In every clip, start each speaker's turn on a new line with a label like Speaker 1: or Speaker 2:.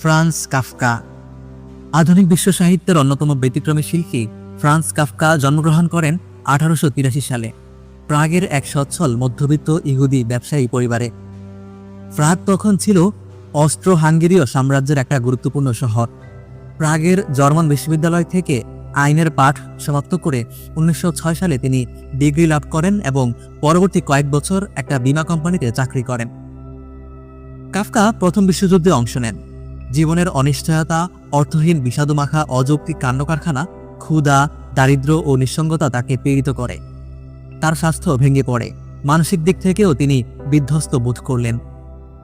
Speaker 1: France Kafka. আধুনিক বিশ্ব সাহিত্যের অন্যতম ব্যতিক্রমী শিল্পী ফ্রান্স কাফকা জন্মগ্রহণ করেন আঠারোশো তিরাশি সালে, প্রাগের এক সচ্ছল মধ্যবিত্ত ইহুদি ব্যবসায়ী পরিবারে। প্রাগ তখন ছিল অস্ট্রো হাঙ্গেরীয় সাম্রাজ্যের একটা গুরুত্বপূর্ণ শহর। প্রাগের জার্মান বিশ্ববিদ্যালয় থেকে আইনের পাঠ সমাপ্ত করে উনিশশো ছয় সালে তিনি ডিগ্রি লাভ করেন এবং পরবর্তী কয়েক বছর একটা বীমা কোম্পানিতে চাকরি করেন। কাফকা প্রথম বিশ্বযুদ্ধে অংশ নেন। জীবনের অনিশ্চয়তা, অর্থহীন বিষাদমাখা, অযৌক্তিক কাণ্ডকারখানা, ক্ষুধা, দারিদ্র্য ও নিঃসঙ্গতা তাকে পীড়িত করে। তার স্বাস্থ্য ভেঙে পড়ে। মানসিক দিক থেকেও তিনি বিধ্বস্ত বোধ করলেন।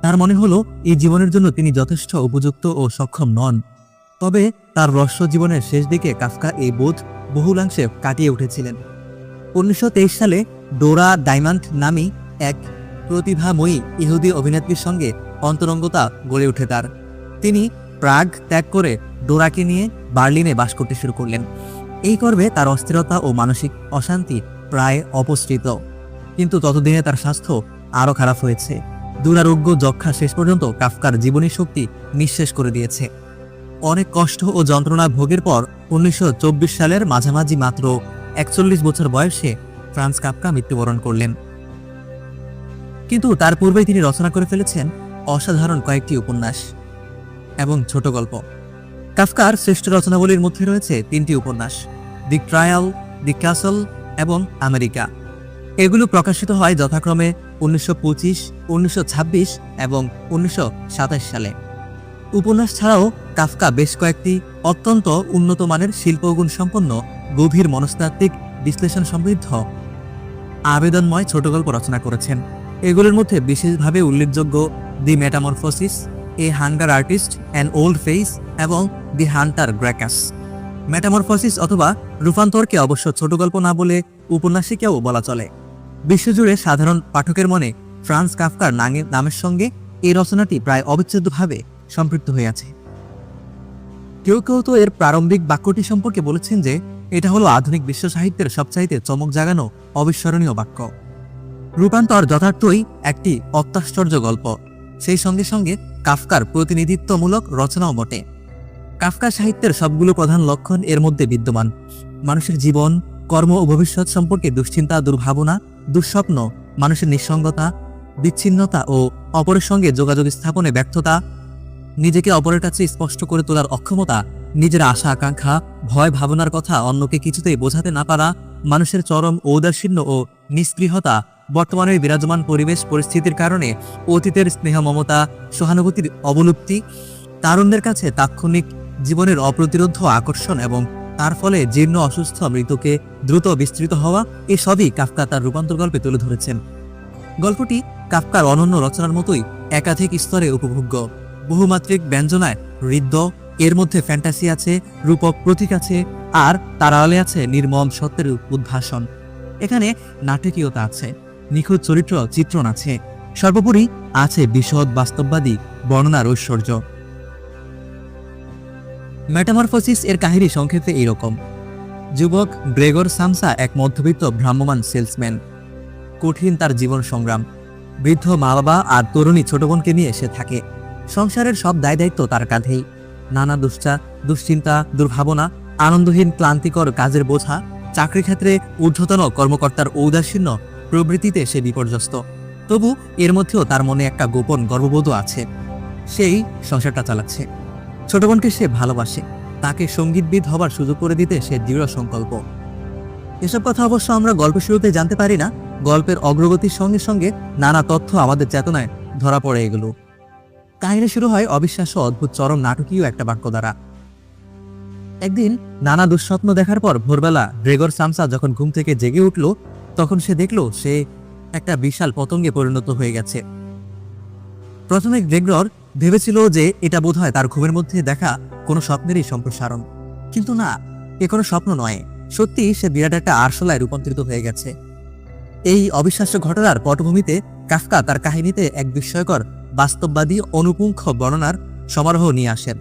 Speaker 1: তার মনে হলো, এই জীবনের জন্য তিনি যথেষ্ট উপযুক্ত ও সক্ষম নন। তবে তার রহস্য জীবনের শেষ দিকে কাফকা এই বোধ বহুলাংশে কাটিয়ে উঠেছিলেন। উনিশশো তেইশ সালে ডোরা ডায়মন্ড নামী এক প্রতিভাময়ী ইহুদি অভিনেত্রীর সঙ্গে অন্তরঙ্গতা গড়ে ওঠে তার। তিনি প্রাগ ত্যাগ করে ডোরাকে নিয়ে বার্লিনে বাস করতে শুরু করলেন। এই গর্বে তার অস্থিরতা ও মানসিক অশান্তি প্রায় অপসৃত। কিন্তু ততদিনে তার স্বাস্থ্য আরও খারাপ হয়েছে। দুরারোগ্য যক্ষা শেষ পর্যন্ত কাফকার জীবনী শক্তি নিঃশেষ করে দিয়েছে। অনেক কষ্ট ও যন্ত্রণা ভোগের পর উনিশশো চব্বিশ সালের মাঝামাঝি মাত্র একচল্লিশ বছর বয়সে ফ্রান্স কাফকা মৃত্যুবরণ করলেন। কিন্তু তার পূর্বেই তিনি রচনা করে ফেলেছেন অসাধারণ কয়েকটি উপন্যাস। এবং ছোট গল্প। কাফকার শ্রেষ্ঠ রচনাবলীর মধ্যে রয়েছে তিনটি উপন্যাস, দি ট্রায়াল দি ক্যাসল এবং আমেরিকা এগুলো প্রকাশিত হয় যথাক্রমে উনিশশো পঁচিশ, উনিশশো ছাব্বিশ এবং উনিশশো সাতাশ সালে। উপন্যাস ছাড়াও কাফকা বেশ কয়েকটি অত্যন্ত উন্নত মানের শিল্পগুণ সম্পন্ন গভীর মনস্তাত্ত্বিক বিশ্লেষণ সমৃদ্ধ আবেদনময় ছোট গল্প রচনা করেছেন। এগুলোর মধ্যে বিশেষভাবে উল্লেখযোগ্য the metamorphosis a hunger artist and old face এবং দি হান্টার গ্র্যাকাস। মেটামরফোসিস অথবা রূপান্তরকে অবশ্য ছোট গল্প না বলে উপন্যাসিকেও বলা চলে। বিশ্বজুড়ে সাধারণ পাঠকের মনে ফ্রান্স কাফকার নামের সঙ্গে এই রচনাটি প্রায় অবিচ্ছেদ্যভাবে সম্পৃক্ত হয়ে আছে। কেউ কেউ তো এর প্রারম্ভিক বাক্যটি সম্পর্কে বলেছেন যে, এটা হলো আধুনিক বিশ্ব সাহিত্যের সবচাইতে চমক জাগানো অবিস্মরণীয় বাক্য। রূপান্তর যথার্থই একটি অত্যাশ্চর্য গল্প। সেই সঙ্গে সঙ্গে কাফকার প্রতিনিধিত্বমূলক রচনাও বটে। কাফকা সাহিত্যের সবগুলো প্রধান লক্ষণ এর মধ্যে বিদ্যমান। মানুষের জীবন, কর্ম ও ভবিষ্যৎ সম্পর্কে দুশ্চিন্তা, দুর্ভাবনা, দুঃস্বপ্ন, মানুষের নিঃসঙ্গতা, বিচ্ছিন্নতা ও অপরের সঙ্গে যোগাযোগ স্থাপনে ব্যর্থতা, নিজেকে অপরের কাছে স্পষ্ট করে তোলার অক্ষমতা, নিজের আশা, আকাঙ্ক্ষা, ভয়, ভাবনার কথা অন্যকে কিছুতেই বোঝাতে না পারা, মানুষের চরম ঔদাসীন্য ও নিস্পৃহতা বর্তমানের বিরাজমান পরিবেশ পরিস্থিতির কারণে অতীতের স্নেহ মমতা, সহানুভূতির অবলুপ্তি, তারুণ্যের কাছে তাৎক্ষণিক জীবনের অপ্রতিরোধ আকর্ষণ এবং তার ফলে জীর্ণ অসুস্থ মৃতকে দ্রুত বিস্তৃত হওয়া এসবই কাফকা তার রূপান্তর গল্পে তুলে ধরেছেন। গল্পটি কাফকার অনন্য রচনার মতোই একাধিক স্তরে উপভোগ্য। বহুমাত্রিক ব্যঞ্জনায় হৃদ্য, এর মধ্যে ফ্যান্টাসি আছে, রূপক প্রতীক আছে, আর তার আড়ালে আছে নির্মম সত্যের উদ্ভাসন এখানে নাটকীয়তা আছে। নিখুঁত চরিত্র চিত্রণ আছে। সর্বোপরি আছে বিশদ বাস্তববাদী বর্ণনার ঐশ্বর্য। মেটামরফোসিস এর কাহিনী সংক্ষেপে এইরকম। যুবক গ্রেগর সামসা এক মধ্যবিত্ত ভ্রাম্যমান সেলসম্যান। কঠিন তার জীবন সংগ্রাম। বৃদ্ধ মা বাবা আর তরুণী ছোট বোনকে নিয়ে এসে থাকে। সংসারের সব দায় দায়িত্ব তার কাঁধেই। নানা দুশ্চা, দুশ্চিন্তা, দুর্ভাবনা, আনন্দহীন, ক্লান্তিকর কাজের বোঝা চাকরি ক্ষেত্রে ঊর্ধ্বতন কর্মকর্তার ঔদাসীন্য প্রবৃত্তিতে সে বিপর্যস্ত। তবু এর মধ্যেও তার মনে একটা গোপন গর্ববোধ আছে। সেই সংসারটা চালাচ্ছে। ছোট বোনকে সে ভালোবাসে। তাকে সঙ্গীতবিদ হবার সুযোগ করে দিতে সে দৃঢ় সংকল্প। এসব কথা অবশ্য আমরা গল্প শুরুতে জানতে পারি না। গল্পের অগ্রগতির সঙ্গে সঙ্গে নানা তথ্য আমাদের চেতনায় ধরা পড়ে এগুলো। কাহিনী শুরু হয় অবিশ্বাস্য অদ্ভুত চরম নাটকীয় একটা বাক্য দ্বারা। একদিন নানা দুঃস্বপ্ন দেখার পর ভোরবেলা গ্রেগর সামসা যখন ঘুম থেকে জেগে উঠল তখন সে দেখল সে একটা বিশাল পতঙ্গে পরিণত হয়ে গেছে। প্রথমে গ্রেগর ভেবেছিল যে এটা বোধহয় তার ঘুমের মধ্যে দেখা কোনো স্বপ্নেরই সম্প্রসারণ। কিন্তু না, এ কোনো স্বপ্ন নয়। সত্যি সে বিরাট একটা আরশোলায় রূপান্তরিত হয়ে গেছে। এই অবিশ্বাস্য ঘটনার পটভূমিতে কাফকা তার কাহিনীতে এক বিস্ময়কর, বাস্তববাদী, অনুপুঙ্খ বর্ণনার সমারোহ নিয়ে আসেন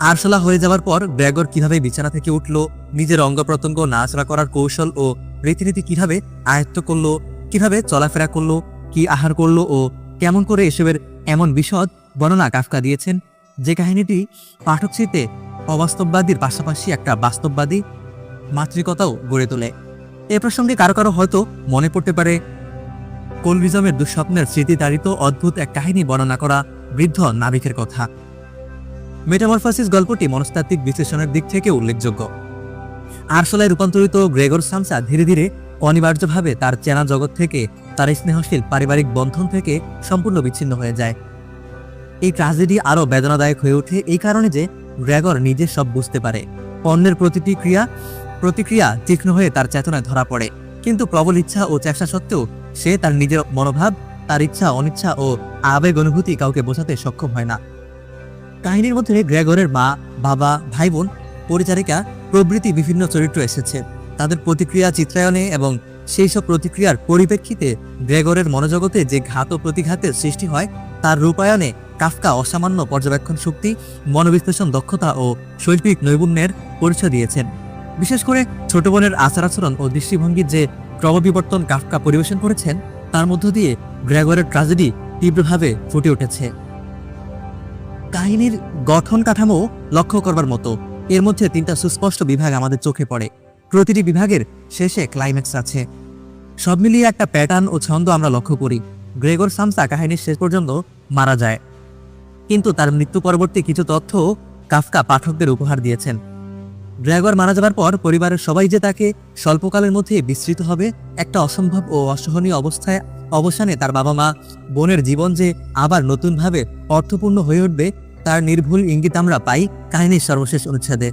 Speaker 1: আরশোলা হয়ে যাওয়ার পর গ্রেগর কীভাবে বিছানা থেকে উঠল, নিজের অঙ্গ প্রত্যঙ্গ নাচড়া করার কৌশল ও রীতিনীতি কীভাবে আয়ত্ত করল, কীভাবে চলাফেরা করল, কি আহার করল ও কেমন করে এসবের এমন বিশদ বর্ণনা কাফকা দিয়েছেন, যে কাহিনীটি পাঠক স্মৃতিতে অবাস্তববাদীর পাশাপাশি একটা বাস্তববাদী মাতৃকতাও গড়ে তোলে। এ প্রসঙ্গে কারও কারও হয়তো মনে পড়তে পারে, কোলভিজমের দুঃস্বপ্নের স্মৃতিতাড়িত অদ্ভুত এক কাহিনী বর্ণনা করা বৃদ্ধ নাবিকের কথা। মেটামরফাসিস গল্পটি মনস্তাত্ত্বিক বিশ্লেষণের দিক থেকে উল্লেখযোগ্য। আরশোলায় রূপান্তরিত গ্রেগর সামসা ধীরে ধীরে অনিবার্যভাবে তার চেনা জগৎ থেকে তার স্নেহশীল পারিবারিক বন্ধন থেকে সম্পূর্ণ বিচ্ছিন্ন হয়ে যায়। এই ট্রাজেডি আরও বেদনাদায়ক হয়ে ওঠে এই কারণে যে গ্রেগর নিজে সব বুঝতে পারে। পণ্যের প্রতিটি ক্রিয়া, প্রতিক্রিয়া তীক্ষ্ণ হয়ে তার চেতনায় ধরা পড়ে। কিন্তু প্রবল ইচ্ছা ও চেষ্টা সত্ত্বেও সে তার নিজের মনোভাব, তার ইচ্ছা, অনিচ্ছা ও আবেগ অনুভূতি কাউকে বোঝাতে সক্ষম হয় না। কাহিনীর মধ্যে গ্রেগরের মা, বাবা ভাই বোন পরিচারিকা প্রভৃতি বিভিন্ন চরিত্র এসেছে। তাদের প্রতিক্রিয়া চিত্রায়নে এবং সেই সব প্রতিক্রিয়ার পরিপ্রেক্ষিতে গ্রেগরের মনোজগতে যে ঘাত ও প্রতিঘাতের সৃষ্টি হয়, তার রূপায়ণে কাফকা অসামান্য পর্যবেক্ষণ শক্তি, মনোবিশ্লেষণ দক্ষতা ও শৈল্পিক নৈপুণ্যের পরিচয় দিয়েছেন। বিশেষ করে ছোট বোনের আচার আচরণ ও দৃষ্টিভঙ্গির যে ক্রমবিবর্তন কাফকা পরিবেশন করেছেন, তার মধ্য দিয়ে গ্রেগরের ট্রাজেডি তীব্রভাবে ফুটে উঠেছে। কাহিনীর গঠন কাঠামো লক্ষ্য করবার মতো। এর মধ্যে তিনটা সুস্পষ্ট বিভাগ আমাদের চোখে পড়ে। প্রতিটি বিভাগের শেষে ক্লাইম্যাক্স আছে। সব মিলিয়ে একটা প্যাটার্ন ও ছন্দ আমরা লক্ষ্য করি। গ্রেগর সামসা কাহিনীর শেষ পর্যন্ত মারা যায়। কিন্তু তার মৃত্যু পরবর্তী কিছু তথ্য কাফকা পাঠকদের উপহার দিয়েছেন। ড্রাগর মারা যাবার পর পরিবারের সবাই যে তাকে স্বল্পকালের মধ্যে বিস্তৃত হবে, একটা অসম্ভব ও অসহনীয় অবস্থায় অবসানে তার বাবা মা বোনের জীবন যে আবার নতুনভাবে অর্থপূর্ণ হয়ে উঠবে তার নির্ভুল ইঙ্গিত আমরা পাই কাহিনীর সর্বশেষ অনুচ্ছেদে।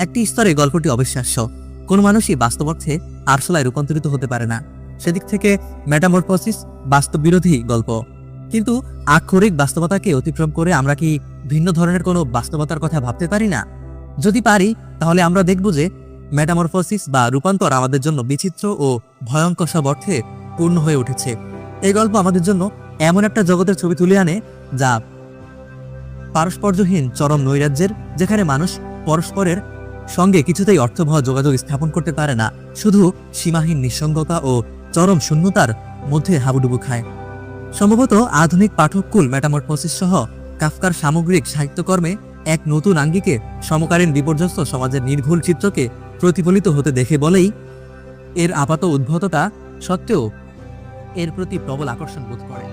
Speaker 1: একটি স্তরে গল্পটি অবিশ্বাস্য। কোনো মানুষই বাস্তব অর্থে আরশোলায় রূপান্তরিত হতে পারে না। সেদিক থেকে মেটামরফোসিস বাস্তব বিরোধী গল্প। কিন্তু আক্ষরিক বাস্তবতাকে অতিক্রম করে আমরা কি ভিন্ন ধরনের কোনো বাস্তবতার কথা ভাবতে পারি না? যদি পারি, তাহলে আমরা দেখব যে মেটামরফোসিস বা রূপান্তর আমাদের জন্য বিচিত্র ও ভয়ঙ্কর সব অর্থে পূর্ণ হয়ে উঠেছে। এই গল্প আমাদের জন্য এমন একটা জগতের ছবি তুলে আনে যা পারস্পর্যহীন চরম নৈরাজ্যের, যেখানে মানুষ পরস্পরের সঙ্গে কিছুতেই অর্থবহ যোগাযোগ স্থাপন করতে পারে না, শুধু সীমাহীন নিঃসঙ্গতা ও চরম শূন্যতার মধ্যে হাবুডুবু খায়। সম্ভবত আধুনিক পাঠককুল মেটামরফোসিস সহ কাফকার সামগ্রিক সাহিত্যকর্মে এক নতুন আঙ্গিকে সমকালীন বিপর্যস্ত সমাজের নির্ভুল চিত্রকে প্রতিফলিত হতে দেখে বলেই এর আপাত উদ্ভটতা সত্ত্বেও এর প্রতি প্রবল আকর্ষণ বোধ করে।